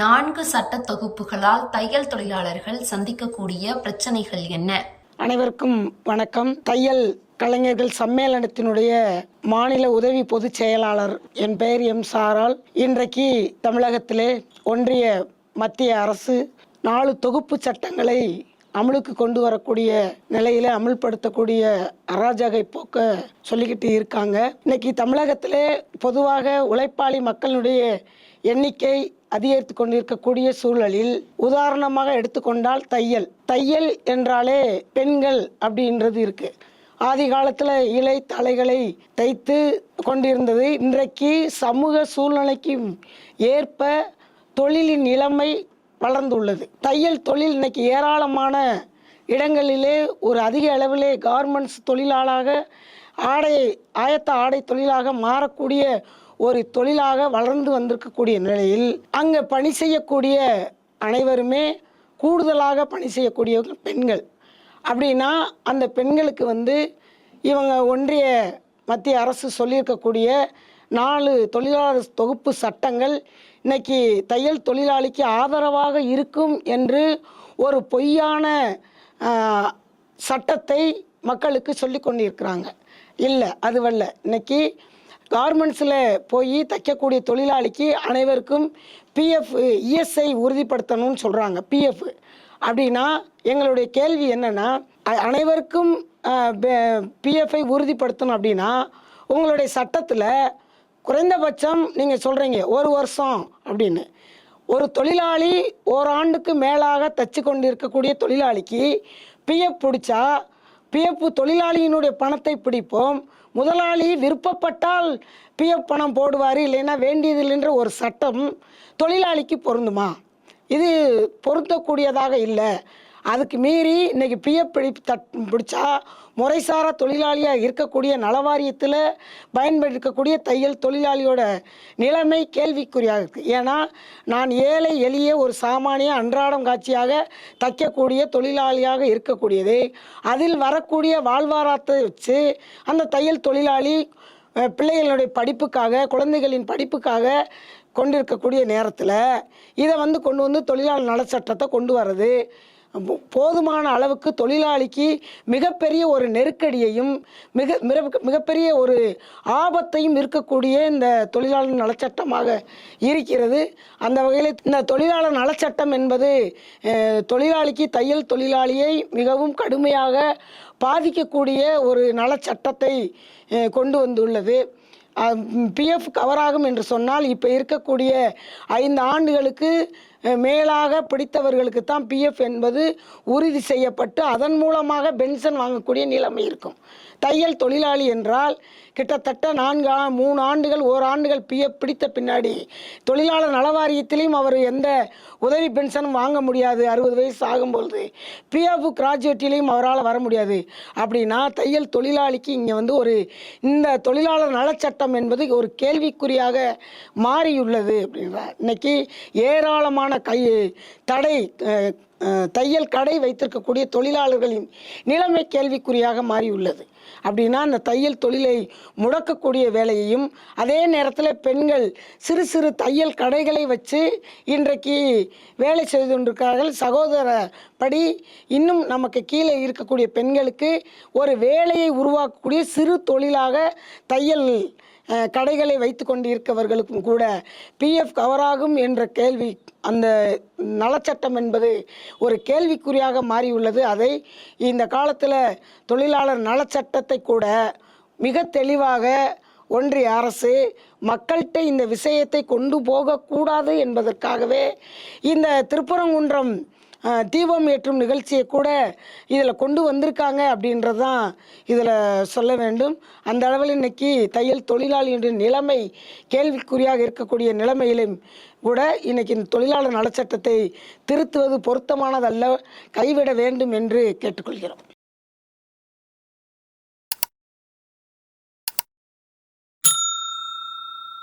நான்கு சட்ட தொகுப்புகளால் தையல் தொழிலாளர்கள் சந்திக்கக்கூடிய பிரச்சனைகள் என்ன? அனைவருக்கும் வணக்கம். தையல் கலைஞர்கள் சம்மேளனத்தினுடைய மாநில உதவி பொதுச் செயலாளர் என் பெயர் எம் சாரால். இன்றைக்கு தமிழகத்திலே ஒன்றிய மத்திய அரசு நாலு தொகுப்பு சட்டங்களை அமலுக்கு கொண்டு வரக்கூடிய நிலையில அமல்படுத்தக்கூடிய அராஜகை போக்க சொல்லிக்கிட்டு இருக்காங்க. இன்னைக்கு தமிழகத்திலே பொதுவாக உழைப்பாளி மக்களுடைய எண்ணிக்கை அதிகரித்து கொண்டிருக்கக்கூடிய சூழலில் உதாரணமாக எடுத்துக்கொண்டால் தையல். தையல் என்றாலே பெண்கள் அப்படின்றது இருக்கு. ஆதி காலத்தில் இலை தலைகளை தைத்து கொண்டிருந்தது. இன்றைக்கு சமூக சூழ்நிலைக்கு ஏற்ப தொழிலின் இளமை வளர்ந்துள்ளது. தையல் தொழில் இன்னைக்கு ஏராளமான இடங்களிலே ஒரு அதிக அளவிலே கார்மெண்ட்ஸ் தொழிலாளாக ஆடை ஆயத்த ஆடை தொழிலாக மாறக்கூடிய ஒரு தொழிலாக வளர்ந்து வந்திருக்கக்கூடிய நிலையில் அங்கே பணி செய்யக்கூடிய அனைவருமே கூடுதலாக பணி செய்யக்கூடியவர்கள் பெண்கள். அப்படின்னா அந்த பெண்களுக்கு வந்து இவங்க ஒன்றிய மத்திய அரசு சொல்லியிருக்கக்கூடிய நாலு தொழிலாளர் தொகுப்பு சட்டங்கள் இன்னைக்கு தையல் தொழிலாளிக்கு ஆதரவாக இருக்கும் என்று ஒரு பொய்யான சட்டத்தை மக்களுக்கு சொல்லி கொண்டிருக்கிறாங்க. இல்லை அதுவல்ல. இன்னைக்கு கார்மெண்ட்ஸில் போய் தைக்கக்கூடிய தொழிலாளிக்கு அனைவருக்கும் பிஎஃப் இஎஸ்ஐ உறுதிப்படுத்தணும்னு சொல்கிறாங்க பிஎஃப் அப்படின்னா எங்களுடைய கேள்வி என்னென்னா அனைவருக்கும் பிஎஃப்ஐ உறுதிப்படுத்தணும் அப்படின்னா உங்களுடைய சட்டத்தில் குறைந்தபட்சம் நீங்கள் சொல்கிறீங்க ஒரு வருஷம் அப்படின்னு. ஒரு தொழிலாளி ஓராண்டுக்கு மேலாக தச்சு கொண்டு இருக்கக்கூடிய தொழிலாளிக்கு பிஎஃப் பிடிச்சா பிஎஃப் தொழிலாளியினுடைய பணத்தை பிடிப்போம் முதலாளி விருப்பப்பட்டால் பிஎஃப் பணம் போடுவார் இல்லைன்னா வேண்டியதில்லைன்ற ஒரு சட்டம் தொழிலாளிக்கு பொருந்துமா? இது பொருந்தக்கூடியதாக இல்லை. அதுக்கு மீறி இன்றைக்கி பிஎஃப் பிடி தட் பிடிச்சா முறைசாரா தொழிலாளியாக இருக்கக்கூடிய நலவாரியத்தில் பயன்படுத்தக்கூடிய தையல் தொழிலாளியோட நிலைமை கேள்விக்குறியாக இருக்குது ஏன்னா நான் ஏழை எளிய ஒரு சாமானிய அன்றாடம் காட்சியாக தைக்கக்கூடிய தொழிலாளியாக இருக்கக்கூடியது. அதில் வரக்கூடிய வாழ்வாரத்தை வச்சு அந்த தையல் தொழிலாளி பிள்ளைகளுடைய படிப்புக்காக குழந்தைகளின் படிப்புக்காக கொண்டிருக்கக்கூடிய நேரத்தில் இதை வந்து கொண்டு வந்து தொழிலாளர் நலச்சட்டத்தை கொண்டு வர்றது. போதுமான அளவுக்கு தொழிலாளிக்கு மிகப்பெரிய ஒரு நெருக்கடியையும் மிக மிக- மிகப்பெரிய ஒரு ஆபத்தையும் இருக்கக்கூடிய இந்த தொழிலாளர் நலச்சட்டமாக இருக்கிறது. அந்த வகையில் இந்த தொழிலாளர் நலச்சட்டம் என்பது தொழிலாளிக்கு தையல் தொழிலாளியை மிகவும் கடுமையாக பாதிக்கக்கூடிய ஒரு நலச்சட்டத்தை கொண்டு வந்துள்ளது. பிஎஃப் கவராகும் என்று சொன்னால் இப்போ இருக்கக்கூடிய ஐந்து ஆண்டுகளுக்கு மேலாக பிடித்தவர்களுக்கு தான் பிஎஃப் என்பது உறுதி செய்யப்பட்டு அதன் மூலமாக பென்ஷன் வாங்கக்கூடிய நிலைமை இருக்கும். தையல் தொழிலாளி என்றால் கிட்டத்தட்ட நான்கு மூணு ஆண்டுகள் ஓராண்டுகள் பிஎஃப் பிடித்த பின்னாடி தொழிலாளர் நலவாரியத்திலையும் அவர் எந்த உதவி பென்ஷனும் வாங்க முடியாது. அறுபது வயசு ஆகும்பொழுது பிஎஃப் கிராஜுவேட்டிலையும் அவரால் வர முடியாது. அப்படின்னா தையல் தொழிலாளிக்கு இங்கே வந்து ஒரு இந்த தொழிலாளர் நலச்சட்டம் என்பது ஒரு கேள்விக்குறியாக மாறியுள்ளது. அப்படின்றார். இன்னைக்கு ஏராளமான கை தடை தையல் கடை வைத்திருக்கக்கூடிய தொழிலாளர்களின் நிலைமை கேள்விக்குறியாக மாறியுள்ளது. அப்படின்னா அந்த தையல் தொழிலை முடக்கக்கூடிய வேலையையும் அதே நேரத்தில் பெண்கள் சிறு சிறு தையல் கடைகளை வச்சு இன்றைக்கு வேலை செய்து கொண்டிருக்கிறார்கள். சகோதர படி இன்னும் நமக்கு கீழே இருக்கக்கூடிய பெண்களுக்கு ஒரு வேலையை உருவாக்கக்கூடிய சிறு தொழிலாக தையல் கடைகளை வைத்து கொண்டு இருக்கவர்களுக்கும் கூட பிஎஃப் கவராகும் என்ற கேள்வி அந்த நலச்சட்டம் என்பது ஒரு கேள்விக்குறியாக மாறியுள்ளது. அதை இந்த காலத்தில் தொழிலாளர் நலச்சட்டத்தை கூட மிக தெளிவாக ஒன்றிய அரசு மக்கள்கிட்ட இந்த விஷயத்தை கொண்டு போகக்கூடாது என்பதற்காகவே இந்த திருப்பரங்குன்றம் தீபம் ஏற்றும் நிகழ்ச்சியை கூட இதில் கொண்டு வந்திருக்காங்க அப்படின்றது தான் இதில் சொல்ல வேண்டும். அந்த அளவில் இன்னைக்கு தையல் தொழிலாளியுடைய நிலைமை கேள்விக்குறியாக இருக்கக்கூடிய நிலைமையிலும் கூட இன்றைக்கி இந்த தொழிலாளர் நலச்சட்டத்தை திருத்துவது பொருத்தமானதல்ல கைவிட வேண்டும் என்று கேட்டுக்கொள்கிறோம்.